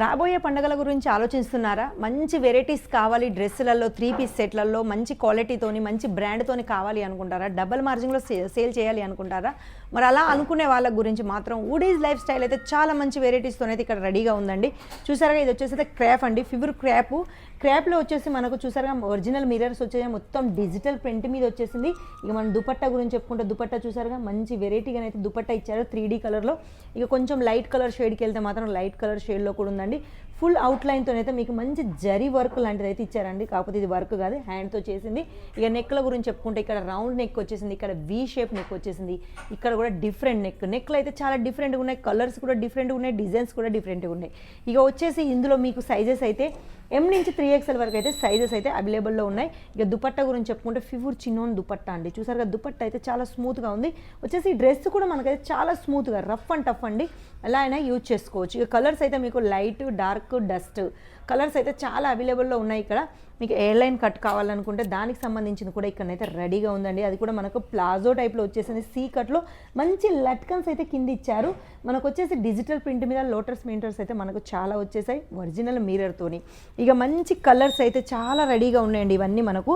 రాబోయే పండుగల గురించి ఆలోచిస్తున్నారా? మంచి వెరైటీస్ కావాలి డ్రెస్సులలో త్రీ పీస్ సెట్లలో మంచి క్వాలిటీతోని మంచి బ్రాండ్తోని కావాలి అనుకుంటారా? డబల్ మార్జిన్లో సేల్ చేయాలి అనుకుంటారా? మరి అలా అనుకునే వాళ్ళ గురించి మాత్రం ఊడీస్ లైఫ్ స్టైల్ అయితే చాలా మంచి వెరైటీస్తో అయితే ఇక్కడ రెడీగా ఉందండి. చూసారా ఇది వచ్చేసి అయితే క్రాప్ అండి. Fever crop. క్రాప్లో వచ్చేసి మనకు చూసారుగా ఒరిజినల్ మిరర్స్ వచ్చేసి మొత్తం డిజిటల్ ప్రింట్ మీద వచ్చేసింది. ఇక మనం దుపట్టా గురించి చెప్పుకుంటే దుపట్టా చూసారుగా మంచి వెరైటీగా అయితే దుపట్టా ఇచ్చారు త్రీ డీ కలర్లో. ఇక కొంచెం లైట్ కలర్ షేడ్కి వెళ్తే మాత్రం లైట్ కలర్ షేడ్లో కూడా ఉందండి ఫుల్ అవుట్లైన్తో అయితే మీకు మంచి జరీ వర్క్ లాంటిది అయితే ఇచ్చారండి. కాకపోతే ఇది వర్క్ కాదు హ్యాండ్తో చేసింది. ఇక నెక్ల గురించి చెప్పుకుంటే ఇక్కడ రౌండ్ నెక్ వచ్చేసింది ఇక్కడ వి షేప్ నెక్ వచ్చేసింది. ఇక్కడ కూడా డిఫరెంట్ నెక్ నెక్లు అయితే చాలా డిఫరెంట్గా ఉన్నాయి. కలర్స్ కూడా డిఫరెంట్గా ఉన్నాయి. డిజైన్స్ కూడా డిఫరెంట్గా ఉన్నాయి. ఇక వచ్చేసి ఇందులో మీకు సైజెస్ అయితే ఎం నుంచి త్రీ ఎక్స్ఎల్ వరకు అయితే సైజెస్ అయితే అవైలబుల్లో ఉన్నాయి. ఇక దుపట్టా గురించి చెప్పుకుంటే ఫిఫూర్ చిన్నోన్ దుపట్టా అండి. చూసారు కదా దుపట్టా అయితే చాలా స్మూత్గా ఉంది. వచ్చేసి డ్రెస్ కూడా మనకైతే చాలా స్మూత్గా రఫ్ అండ్ టఫ్ అండి. ఎలా అయినా యూజ్ చేసుకోవచ్చు. ఇక కలర్స్ అయితే మీకు లైట్ డార్క్ డస్ట్. కలర్స్ అయితే చాలా అవైలబుల్లో ఉన్నాయి ఇక్కడ. మీకు ఎయిర్లైన్ కట్ కావాలనుకుంటే దానికి సంబంధించింది కూడా ఇక్కడనైతే రెడీగా ఉందండి. అది కూడా మనకు ప్లాజో టైప్లో వచ్చేసింది. సీ కట్లో మంచి లట్కన్స్ అయితే కింద ఇచ్చారు. మనకు వచ్చేసి డిజిటల్ ప్రింట్ మీద లోటస్ మింటర్స్ అయితే మనకు చాలా వచ్చేసాయి. ఒరిజినల్ మీరర్తోని ఇక మంచి కలర్స్ అయితే చాలా రెడీగా ఉన్నాయండి ఇవన్నీ మనకు.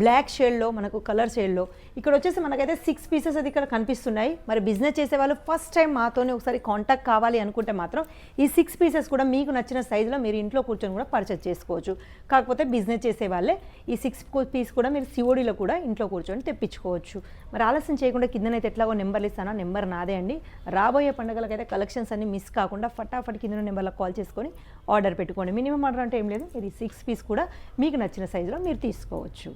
బ్లాక్ షేడ్లో మనకు కలర్ షేడ్లో. ఇక్కడ వచ్చేసి మనకైతే సిక్స్ పీసెస్ అది ఇక్కడ కనిపిస్తున్నాయి. మరి బిజినెస్ చేసే వాళ్ళు ఫస్ట్ టైం మాతోనే ఒకసారి కాంటాక్ట్ కావాలి అనుకుంటే మాత్రం ఈ సిక్స్ పీసెస్ కూడా మీకు నచ్చిన సైజులో మీరు ఇంట్లో కూర్చొని కూడా పర్చేస్ చేసుకోవచ్చు. కాకపోతే బిజినెస్ చేసే వాళ్ళే ఈ సిక్స్ పీస్ కూడా మీరు సిఓడిలో కూడా ఇంట్లో కూర్చొని తెప్పించుకోవచ్చు. మరి ఆలస్యం చేయకుండా కిందనైతే ఎట్లాగో నెంబర్లు ఇస్తానో నెంబర్ నాదే అండి. రాబోయే పండుగలకైతే కలెక్షన్స్ అన్ని మిస్ కాకుండా ఫటాఫట్ కింద నెంబర్లకు కాల్ చేసుకొని ఆర్డర్ పెట్టుకోండి. మినిమం ఆర్డర్ అంటే ఏం లేదు. ఇది సిక్స్ పీస్ కూడా మీకు నచ్చిన సైజులో మీరు తీసుకోవచ్చు.